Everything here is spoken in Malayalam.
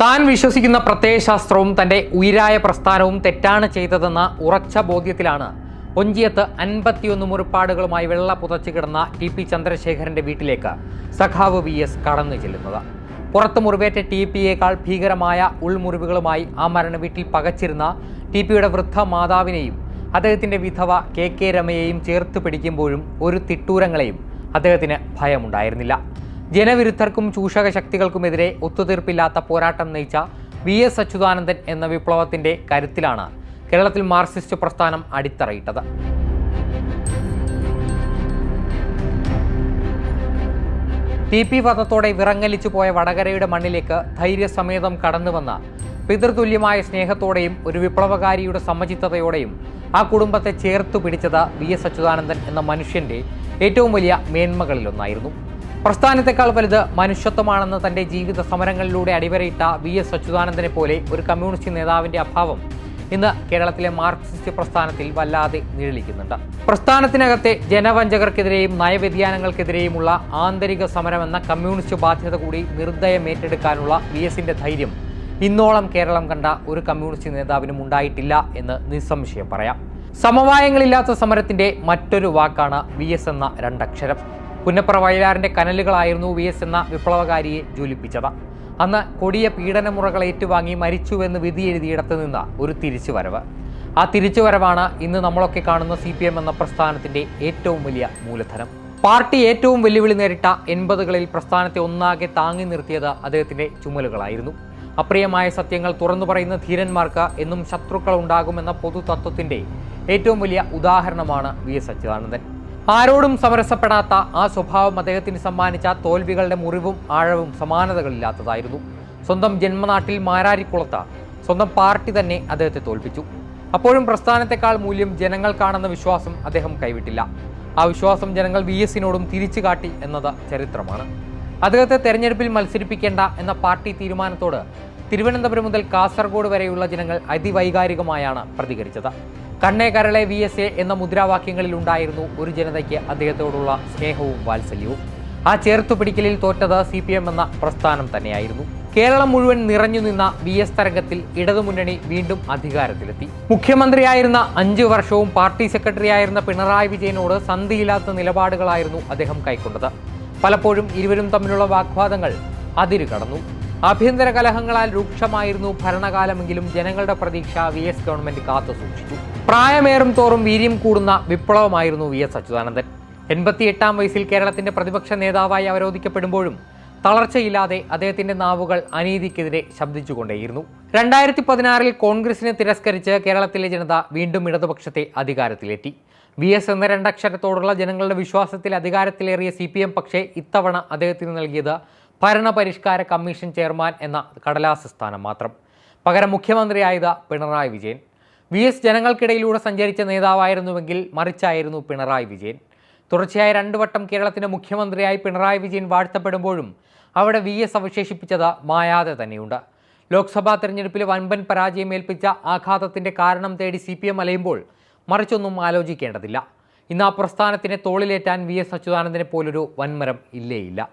താൻ വിശ്വസിക്കുന്ന പ്രത്യയശാസ്ത്രവും തന്റെ ഉയരായ പ്രസ്ഥാനവും തെറ്റാണ് ചെയ്തതെന്ന ഉറച്ച ബോധ്യത്തിലാണ് ഒഞ്ചിയത്ത് അൻപത്തിയൊന്ന് മുറിപ്പാടുകളുമായി വെള്ള പുതച്ചു കിടന്ന ടി പി ചന്ദ്രശേഖരന്റെ വീട്ടിലേക്ക് സഖാവ് വി എസ് കടന്നു ചെല്ലുന്നത്. പുറത്ത് മുറിവേറ്റ ടി പിയേക്കാൾ ഭീകരമായ ഉൾമുറിവുകളുമായി ആ മരണ വീട്ടിൽ പകച്ചിരുന്ന ടി പിയുടെ വൃദ്ധ മാതാവിനെയും അദ്ദേഹത്തിന്റെ വിധവ കെ കെ രമയെയും ചേർത്ത് പിടിക്കുമ്പോഴും ഒരു തിട്ടൂരങ്ങളെയും അദ്ദേഹത്തിന് ഭയമുണ്ടായിരുന്നില്ല. ജനവിരുദ്ധർക്കും ചൂഷക ശക്തികൾക്കുമെതിരെ ഒത്തുതീർപ്പില്ലാത്ത പോരാട്ടം നയിച്ച വി എസ് അച്യുതാനന്ദൻ എന്ന വിപ്ലവത്തിന്റെ കരുത്തിലാണ് കേരളത്തിൽ മാർക്സിസ്റ്റ് പ്രസ്ഥാനം അടിത്തറയിട്ടത്. ടി പി വധത്തോടെ വിറങ്ങലിച്ചു പോയ വടകരയുടെ മണ്ണിലേക്ക് ധൈര്യസമേതം കടന്നുവന്ന പിതൃതുല്യമായ സ്നേഹത്തോടെയും ഒരു വിപ്ലവകാരിയുടെ സമചിത്തതയോടെയും ആ കുടുംബത്തെ ചേർത്തു പിടിച്ചത് വി എസ് അച്യുതാനന്ദൻ എന്ന മനുഷ്യന്റെ ഏറ്റവും വലിയ മേന്മകളിലൊന്നായിരുന്നു. പ്രസ്ഥാനത്തെക്കാൾ വലുത് മനുഷ്യത്വമാണെന്ന് തന്റെ ജീവിത സമരങ്ങളിലൂടെ അടിവരയിട്ട വി എസ് അച്യുതാനന്ദനെ പോലെ ഒരു കമ്മ്യൂണിസ്റ്റ് നേതാവിന്റെ അഭാവം ഇന്ന് കേരളത്തിലെ മാർക്സിസ്റ്റ് പ്രസ്ഥാനത്തിൽ വല്ലാതെ നിഴലിക്കുന്നുണ്ട്. പ്രസ്ഥാനത്തിനകത്തെ ജനവഞ്ചകർക്കെതിരെയും നയവ്യതിയാനങ്ങൾക്കെതിരെയുമുള്ള ആന്തരിക സമരമെന്ന കമ്മ്യൂണിസ്റ്റ് ബാധ്യത കൂടി നിർദ്ദയം ഏറ്റെടുക്കാനുള്ള വി എസിന്റെ ധൈര്യം ഇന്നോളം കേരളം കണ്ട ഒരു കമ്മ്യൂണിസ്റ്റ് നേതാവിനും ഉണ്ടായിട്ടില്ല എന്ന് നിസ്സംശയം പറയാം. സമവായങ്ങളില്ലാത്ത സമരത്തിന്റെ മറ്റൊരു വാക്കാണ് വി എസ് എന്ന രണ്ടക്ഷരം. പുന്നപ്ര വയലാറിന്റെ കനലുകളായിരുന്നു വി എസ് എന്ന വിപ്ലവകാരിയെ ജ്വലിപ്പിച്ചത്. അന്ന് കൊടിയ പീഡനമുറകൾ ഏറ്റുവാങ്ങി മരിച്ചുവെന്ന് വിധി എഴുതിയിടത്ത് നിന്ന് ഒരു തിരിച്ചുവരവ്. ആ തിരിച്ചുവരവാണ് ഇന്ന് നമ്മളൊക്കെ കാണുന്ന സി പി എം എന്ന പ്രസ്ഥാനത്തിന്റെ ഏറ്റവും വലിയ മൂലധനം. പാർട്ടി ഏറ്റവും വെല്ലുവിളി നേരിട്ട എൺപതുകളിൽ പ്രസ്ഥാനത്തെ ഒന്നാകെ താങ്ങി നിർത്തിയത് അദ്ദേഹത്തിന്റെ ചുമലുകളായിരുന്നു. അപ്രിയമായ സത്യങ്ങൾ തുറന്നു പറയുന്ന ധീരന്മാർക്ക് എന്നും ശത്രുക്കൾ ഉണ്ടാകുമെന്ന പൊതുതത്വത്തിന്റെ ഏറ്റവും വലിയ ഉദാഹരണമാണ് വി എസ് അച്യുതാനന്ദൻ. ആരോടും സമരസപ്പെടാത്ത ആ സ്വഭാവം അദ്ദേഹത്തിന് സമ്മാനിച്ച തോൽവികളുടെ മുറിവും ആഴവും സമാനതകളില്ലാത്തതായിരുന്നു. സ്വന്തം ജന്മനാട്ടിൽ മാരാരിക്കുളത്ത് സ്വന്തം പാർട്ടി തന്നെ അദ്ദേഹത്തെ തോൽപ്പിച്ചു. അപ്പോഴും പ്രസ്ഥാനത്തെക്കാൾ മൂല്യം ജനങ്ങൾക്കാണെന്ന വിശ്വാസം അദ്ദേഹം കൈവിട്ടില്ല. ആ വിശ്വാസം ജനങ്ങൾ വി എസിനോടും തിരിച്ചു കാട്ടി എന്നത് ചരിത്രമാണ്. അദ്ദേഹത്തെ തെരഞ്ഞെടുപ്പിൽ മത്സരിപ്പിക്കേണ്ട എന്ന പാർട്ടി തീരുമാനത്തോട് തിരുവനന്തപുരം മുതൽ കാസർഗോഡ് വരെയുള്ള ജനങ്ങൾ അതിവൈകാരികമായാണ് പ്രതികരിച്ചത്. കണ്ണേ കരളെ വി എസ് എ എന്ന മുദ്രാവാക്യങ്ങളിൽ ഉണ്ടായിരുന്നു ഒരു ജനതയ്ക്ക് അദ്ദേഹത്തോടുള്ള സ്നേഹവും വാത്സല്യവും. ആ ചേർത്തു പിടിക്കലിൽ തോറ്റത് സി പി എം എന്ന പ്രസ്ഥാനം തന്നെയായിരുന്നു. കേരളം മുഴുവൻ നിറഞ്ഞു നിന്ന വി എസ് തരംഗത്തിൽ ഇടതുമുന്നണി വീണ്ടും അധികാരത്തിലെത്തി. മുഖ്യമന്ത്രിയായിരുന്ന അഞ്ചു വർഷവും പാർട്ടി സെക്രട്ടറി സെക്രട്ടറിയായിരുന്ന പിണറായി വിജയനോട് സന്ധിയില്ലാത്ത നിലപാടുകളായിരുന്നു അദ്ദേഹം കൈക്കൊണ്ടത്. പലപ്പോഴും ഇരുവരും തമ്മിലുള്ള വാഗ്വാദങ്ങൾ അതിരു കടന്നു ആഭ്യന്തര കലഹങ്ങളാൽ രൂക്ഷമായിരുന്നു ഭരണകാലമെങ്കിലും ജനങ്ങളുടെ പ്രതീക്ഷ വി എസ് ഗവൺമെന്റ് കാത്തു സൂക്ഷിച്ചു. പ്രായമേറും തോറും വീര്യം കൂടുന്ന വിപ്ലവമായിരുന്നു വി എസ് അച്യുതാനന്ദൻ. എൺപത്തിയെട്ടാം വയസ്സിൽ കേരളത്തിന്റെ പ്രതിപക്ഷ നേതാവായി അവരോധിക്കപ്പെടുമ്പോഴും തളർച്ചയില്ലാതെ അദ്ദേഹത്തിന്റെ നാവുകൾ അനീതിക്കെതിരെ ശബ്ദിച്ചുകൊണ്ടേയിരുന്നു. രണ്ടായിരത്തി പതിനാറിൽ കോൺഗ്രസിനെ തിരസ്കരിച്ച് കേരളത്തിലെ ജനത വീണ്ടും ഇടതുപക്ഷത്തെ അധികാരത്തിലെത്തി വി എസ് എന്ന രണ്ടക്ഷരത്തോടുള്ള ജനങ്ങളുടെ വിശ്വാസത്തിൽ അധികാരത്തിലേറിയ സി പി എം പക്ഷേ ഇത്തവണ അദ്ദേഹത്തിന് നൽകിയത് ഭരണപരിഷ്കാര കമ്മീഷൻ ചെയർമാൻ എന്ന കടലാസ് സ്ഥാനം മാത്രം. പകരം മുഖ്യമന്ത്രിയായത് പിണറായി വിജയൻ. വി എസ് ജനങ്ങൾക്കിടയിലൂടെ സഞ്ചരിച്ച നേതാവായിരുന്നുവെങ്കിൽ മറിച്ചായിരുന്നു പിണറായി വിജയൻ. തുടർച്ചയായ രണ്ടു വട്ടം കേരളത്തിന്റെ മുഖ്യമന്ത്രിയായി പിണറായി വിജയൻ വാഴ്ത്തപ്പെടുമ്പോഴും അവിടെ വി എസ് അവശേഷിപ്പിച്ചത് മായാതെ തന്നെയുണ്ട്. ലോക്സഭാ തെരഞ്ഞെടുപ്പിൽ വൻപൻ പരാജയം ഏൽപ്പിച്ച ആഘാതത്തിന്റെ കാരണം തേടി സി പി എം അലയുമ്പോൾ മറിച്ചൊന്നും ആലോചിക്കേണ്ടതില്ല. ഇന്ന് ആ പ്രസ്ഥാനത്തിനെ തോളിലേറ്റാൻ വി എസ് അച്യുതാനന്ദനെ പോലൊരു വൻമരം ഇല്ലേയില്ല.